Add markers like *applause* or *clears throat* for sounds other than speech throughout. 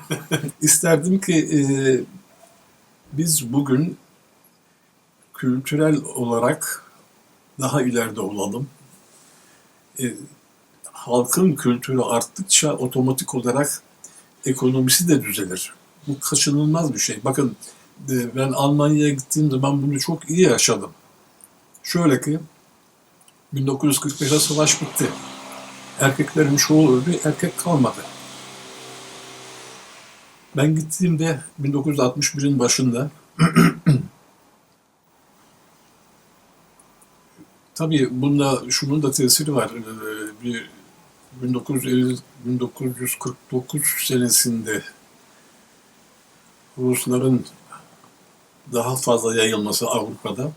*laughs* İsterdim ki e, biz bugün kültürel olarak daha ileride olalım. E, halkın kültürü arttıkça otomatik olarak ekonomisi de düzelir. Bu kaçınılmaz bir şey. Bakın e, ben Almanya'ya gittiğim zaman bunu çok iyi yaşadım. Şöyle ki 1945'te savaş bitti. Erkeklerin çoğu öldü, erkek kalmadı. Ben gittiğimde 1961'in başında *clears throat* tabii bunda şunun da tesiri var. Ee, Bir 1950 1949 senesinde Rusların daha fazla yayılması Avrupa'da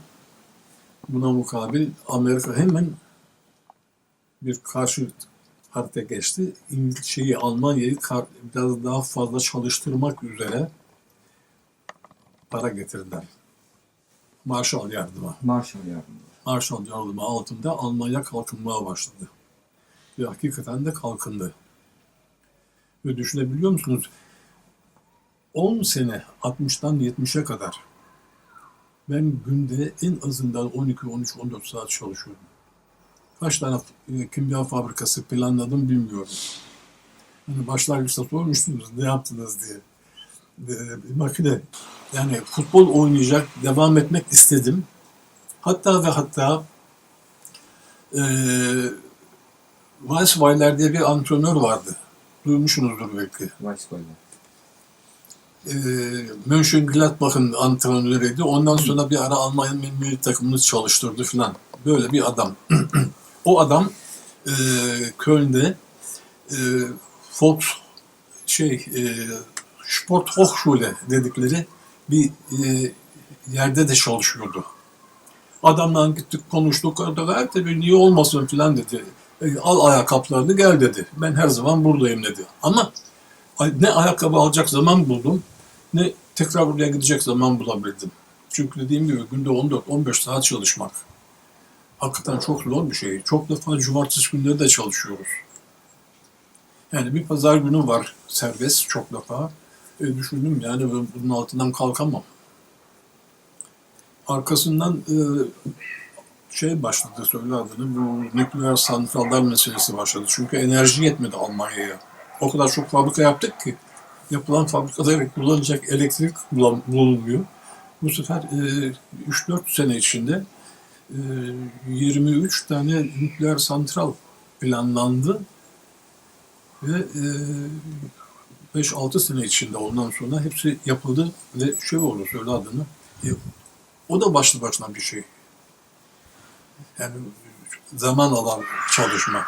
buna mukabil Amerika hemen bir karşı harita geçti. İngiltere'yi, Almanya'yı biraz daha fazla çalıştırmak üzere para getirdiler. Marshall yardımı. Marshall yardımı. Marshall yardımı altında Almanya kalkınmaya başladı. Ve hakikaten de kalkındı. Ve düşünebiliyor musunuz? 10 sene 60'tan 70'e kadar ben günde en azından 12, 13, 14 saat çalışıyordum. Kaç tane e, kimya fabrikası planladım bilmiyorum. Hani başlangıçta sormuştunuz ne yaptınız diye. E, bir makine. Yani futbol oynayacak, devam etmek istedim. Hatta ve hatta e, Weissweiler diye bir antrenör vardı. Duymuşsunuzdur belki. Weissweiler. e, Mönchengladbach'ın antrenörüydü. Ondan sonra bir ara Almanya milli takımını çalıştırdı falan. Böyle bir adam. *clears throat* o adam e, Köln'de e, Volks şey e, Sport Hochschule dedikleri bir e, yerde de çalışıyordu. Adamla gittik konuştuk. Orada tabii niye olmasın falan dedi. E, al ayakkabılarını gel dedi. Ben her zaman buradayım dedi. Ama ne ayakkabı alacak zaman buldum ne tekrar buraya gidecek zaman bulabildim. Çünkü dediğim gibi günde 14-15 saat çalışmak. Hakikaten çok zor bir şey. Çok defa cumartesi günleri de çalışıyoruz. Yani bir pazar günü var serbest çok defa. E, düşündüm yani bunun altından kalkamam. Arkasından e, şey başladı söyle adını bu nükleer santrallar meselesi başladı. Çünkü enerji yetmedi Almanya'ya. O kadar çok fabrika yaptık ki yapılan fabrikada kullanılacak elektrik bulunmuyor. Bu sefer e, 3-4 sene içinde 23 tane nükleer santral planlandı ve e, 5-6 sene içinde ondan sonra hepsi yapıldı ve şey oldu söyle adını. E, o da başlı başına bir şey. Yani zaman alan çalışma.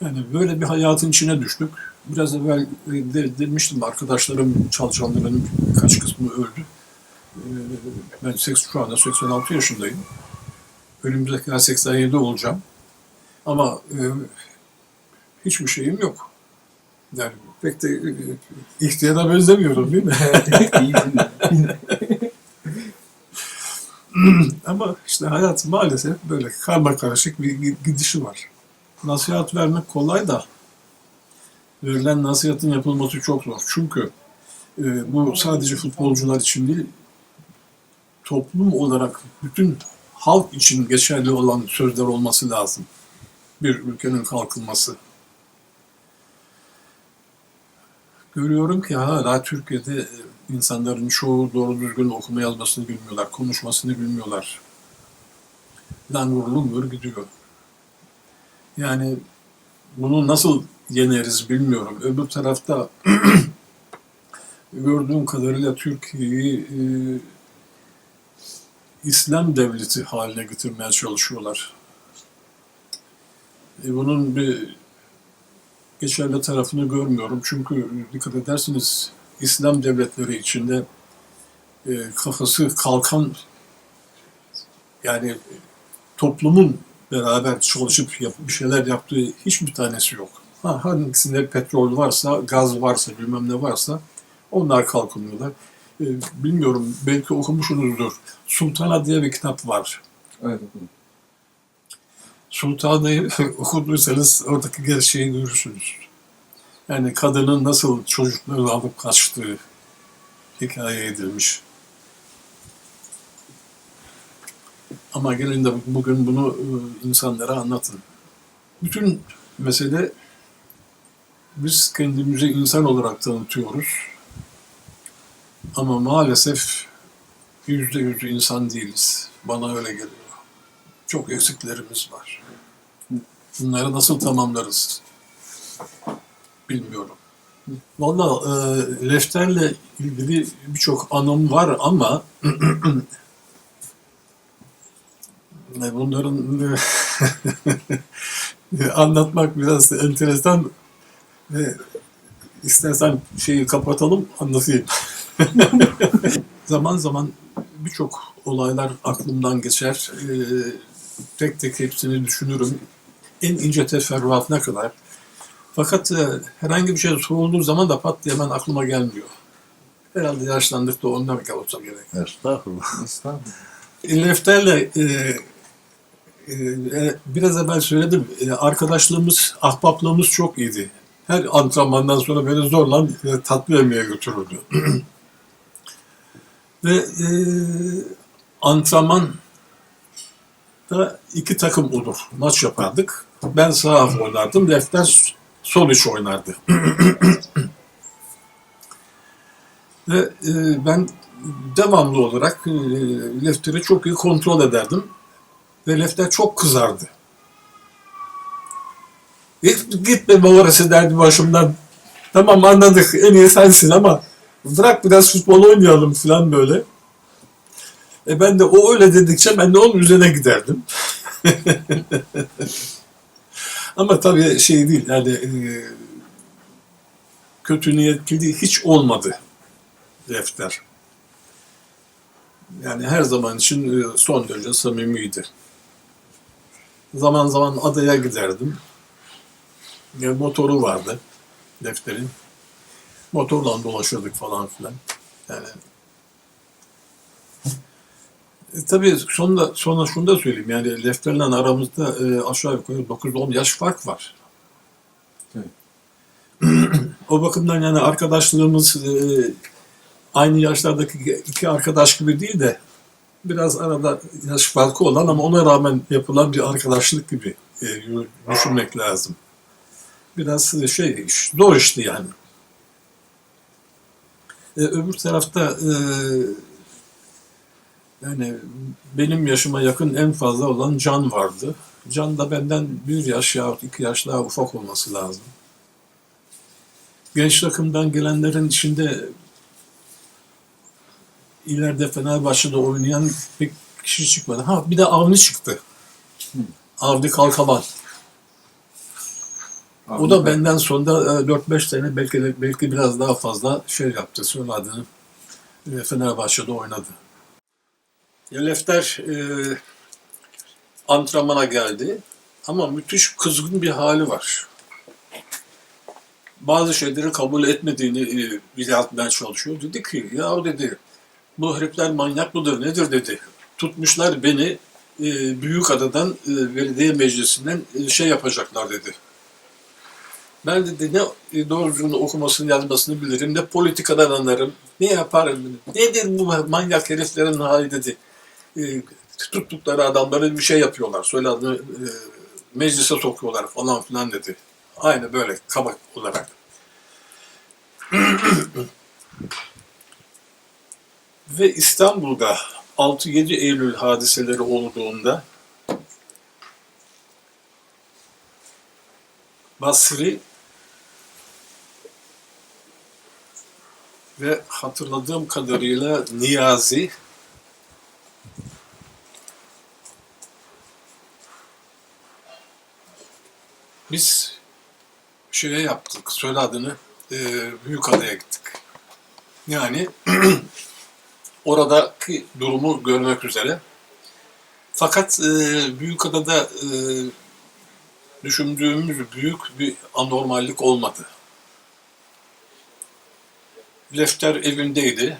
Yani böyle bir hayatın içine düştük. Biraz evvel de, demiştim arkadaşlarım, çalışanların birkaç kısmı öldü. Ee, Ben şu anda 86 yaşındayım. Önümüzdeki ay 87 olacağım. Ama e, hiçbir şeyim yok. Yani pek de e, ihtiyara benzemiyorum değil mi? *laughs* *laughs* Ama işte hayat maalesef böyle karma karışık bir gi- gidişi var. Nasihat vermek kolay da verilen nasihatın yapılması çok zor. Çünkü e, bu sadece futbolcular için değil, toplum olarak bütün halk için geçerli olan sözler olması lazım. Bir ülkenin kalkınması. Görüyorum ki hala Türkiye'de insanların çoğu doğru düzgün okuma yazmasını bilmiyorlar, konuşmasını bilmiyorlar. Langur lungur gidiyor. Yani bunu nasıl yeneriz bilmiyorum. Öbür tarafta *clears throat* gördüğüm kadarıyla Türkiye'yi e, İslam devleti haline getirmeye çalışıyorlar. E, bunun bir geçerli tarafını görmüyorum. Çünkü dikkat ederseniz İslam devletleri içinde e, kafası kalkan yani toplumun beraber çalışıp yap, bir şeyler yaptığı hiçbir tanesi yok. Ha, hangisinde petrol varsa, gaz varsa, bilmem ne varsa onlar kalkınıyorlar. E, bilmiyorum, belki okumuşsunuzdur. Sultana diye bir kitap var. Evet okudum. Sultana'yı *laughs* okuduysanız oradaki gerçeği görürsünüz. Yani kadının nasıl çocukları alıp kaçtığı hikaye edilmiş. Ama gelin de bugün bunu e, insanlara anlatın. Bütün mesele biz kendimizi insan olarak tanıtıyoruz. Ama maalesef yüzde yüz insan değiliz. Bana öyle geliyor. Çok eksiklerimiz var. Bunları nasıl tamamlarız? Bilmiyorum. Valla e, Lefter'le ilgili birçok anım var ama *clears throat* e, bunların e, *laughs* anlatmak biraz enteresan ve istersen şeyi kapatalım anlatayım. *laughs* *laughs* zaman zaman birçok olaylar aklımdan geçer. E, tek tek hepsini düşünürüm. En ince teferruatına kadar. Fakat e, herhangi bir şey sorulduğu zaman da pat diye hemen aklıma gelmiyor. Herhalde yaşlandık da ondan olsa gerek. Estağfurullah. Estağfurullah. Lefter'le e, e, biraz evvel söyledim. E, arkadaşlığımız, ahbaplığımız çok iyiydi. Her antrenmandan sonra beni zorla e, tatlı yemeğe götürürdü. *clears throat* Ve e, antrenman da iki takım olur. Maç yapardık. Ben sağ af oynardım. Lefter sol iç oynardı. *clears throat* Ve e, ben devamlı olarak e, Lefter'i çok iyi kontrol ederdim. Ve Lefter çok kızardı. Git, gitme be orası derdi başımdan. Tamam anladık en iyi sensin ama bırak biraz futbol oynayalım falan böyle. E ben de o öyle dedikçe ben de onun üzerine giderdim. *laughs* ama tabii şey değil yani e, kötü niyetli hiç olmadı Lefter. Yani her zaman için e, son derece samimiydi. Zaman zaman adaya giderdim. Ya motoru vardı defterin. Motorla dolaşıyorduk falan filan. Yani e, tabii sonra, sonra şunu da söyleyeyim. Yani Lefter'le aramızda e, aşağı yukarı 9-10 yaş fark var. *clears throat* o bakımdan yani arkadaşlığımız e, aynı yaşlardaki iki arkadaş gibi değil de biraz arada yaş farkı olan ama ona rağmen yapılan bir arkadaşlık gibi e, düşünmek lazım. Biraz şey, iş, zor işti yani. E, öbür tarafta e, yani benim yaşıma yakın en fazla olan Can vardı. Can da benden bir yaş yahut iki yaş daha ufak olması lazım. Genç takımdan gelenlerin içinde ileride Fenerbahçe'de oynayan bir kişi çıkmadı. Ha bir de Avni çıktı. Avni Kalkavan. O da benden sonra e, 4-5 sene belki de- belki biraz daha fazla şey yaptı. Sonra adını e, Fenerbahçe'de oynadı. Ya Lefter e, antrenmana geldi ama müthiş kızgın bir hali var. Bazı şeyleri kabul etmediğini e, bize atmaya çalışıyor. Dedi ki ya dedi bu herifler manyak mıdır nedir dedi. Tutmuşlar beni e, Büyükada'dan e, belediye meclisinden e, şey yapacaklar dedi. Ben dedi ne doğru düzgün okumasını yazmasını bilirim, ne politikadan anlarım, ne yaparım, nedir bu manyak heriflerin hali dedi. E, tuttukları adamları bir şey yapıyorlar, söyle e, meclise sokuyorlar falan filan dedi. Aynı böyle kabak olarak. *clears throat* Ve İstanbul'da 6-7 Eylül hadiseleri olduğunda Basri ve hatırladığım kadarıyla Niyazi biz şeye yaptık, söyle adını, e, Büyükada'ya gittik. Yani *clears throat* oradaki durumu görmek üzere. Fakat e, Büyükada'da e, düşündüğümüz büyük bir anormallik olmadı. Lefter evindeydi.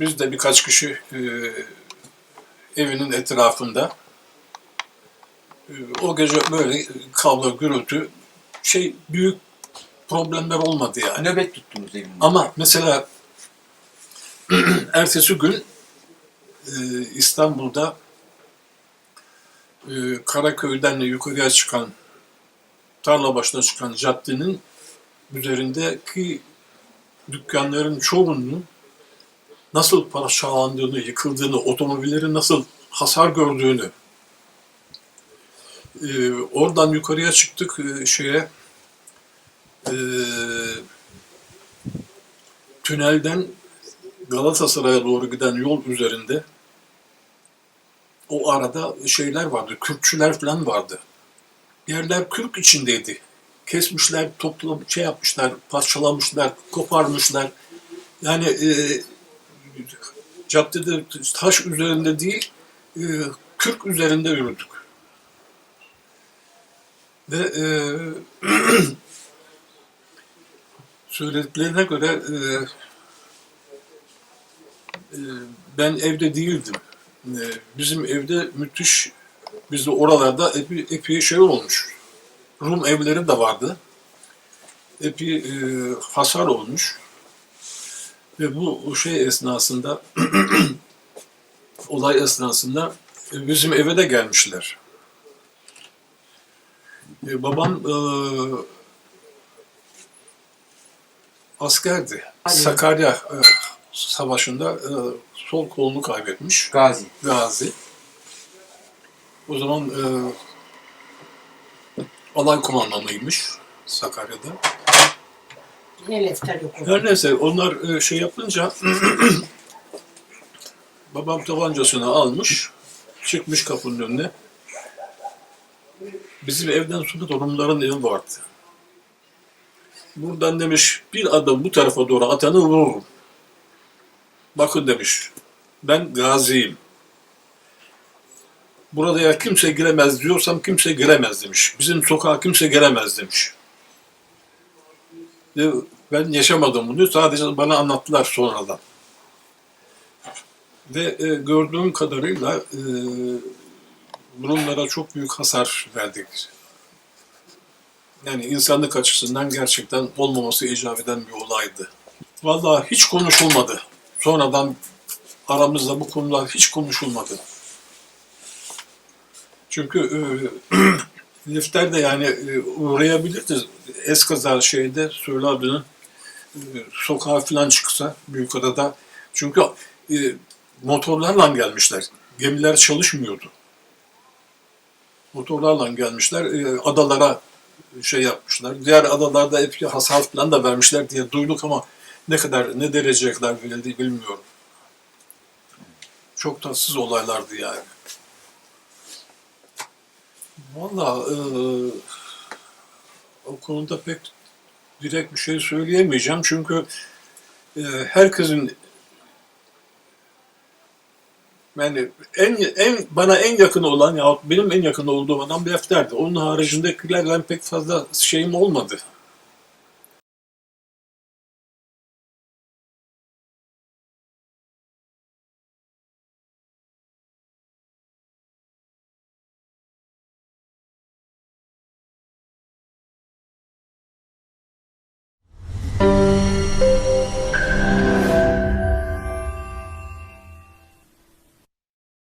Biz de birkaç kişi e, evinin etrafında. E, o gece böyle kavga, gürültü, şey büyük problemler olmadı yani. Nöbet tuttunuz evinde. Ama mesela *clears throat* ertesi gün e, İstanbul'da e, Karaköy'den yukarıya çıkan tarla başına çıkan caddenin üzerindeki dükkanların çoğunun nasıl parçalandığını, yıkıldığını, otomobillerin nasıl hasar gördüğünü e, oradan yukarıya çıktık e, şeye e, tünelden Galatasaray'a doğru giden yol üzerinde o arada şeyler vardı, kürkçüler falan vardı. Yerler kürk içindeydi. Kesmişler, toplam şey yapmışlar, parçalamışlar, koparmışlar. Yani e, caddede taş üzerinde değil, e, kürk üzerinde yürüdük. Ve e, *clears throat* söylediklerine göre e, e, ben evde değildim. E, bizim evde müthiş, bizde oralarda epey, epey şey olmuş. Rum evleri de vardı. Epey e, hasar olmuş. Ve bu şey esnasında, *clears throat* olay esnasında e, bizim eve de gelmişler. E, babam e, askerdi. Hadi. Sakarya e, Savaşı'nda e, sol kolunu kaybetmiş. Gazi. Gazi. O zaman e, alay komandanıymış Sakarya'da. Yok. Her neyse onlar e, şey yapınca *clears throat* babam tabancasını almış, çıkmış kapının önüne. Bizim evden sonra da Rumların evi vardı. Buradan demiş bir adım bu tarafa doğru atanı vururum. Bakın demiş ben gaziyim. Burada ya kimse giremez diyorsam kimse giremez demiş. Bizim sokağa kimse giremez demiş. Ben yaşamadım bunu. Sadece bana anlattılar sonradan. Ve e, gördüğüm kadarıyla e, Rumlara çok büyük hasar verdik. Yani insanlık açısından gerçekten olmaması icap eden bir olaydı. Vallahi hiç konuşulmadı. Sonradan aramızda bu konular hiç konuşulmadı. Çünkü e, *clears throat* lifter de yani e, uğrayabilirdi. Eskaza şeyde Söyle abinin e, sokağa falan çıksa Büyükada'da. Çünkü e, motorlarla gelmişler. Gemiler çalışmıyordu. Motorlarla gelmişler. E, adalara şey yapmışlar. Diğer adalarda hep hasar falan da vermişler diye duyduk ama ne kadar ne dereceler verildi bilmiyorum. Çok tatsız olaylardı yani. Valla e, o konuda pek direkt bir şey söyleyemeyeceğim çünkü e, herkesin yani en, en bana en yakın olan ya benim en yakın olduğum adam Lefter'di. Onun haricindekilerle pek fazla şeyim olmadı.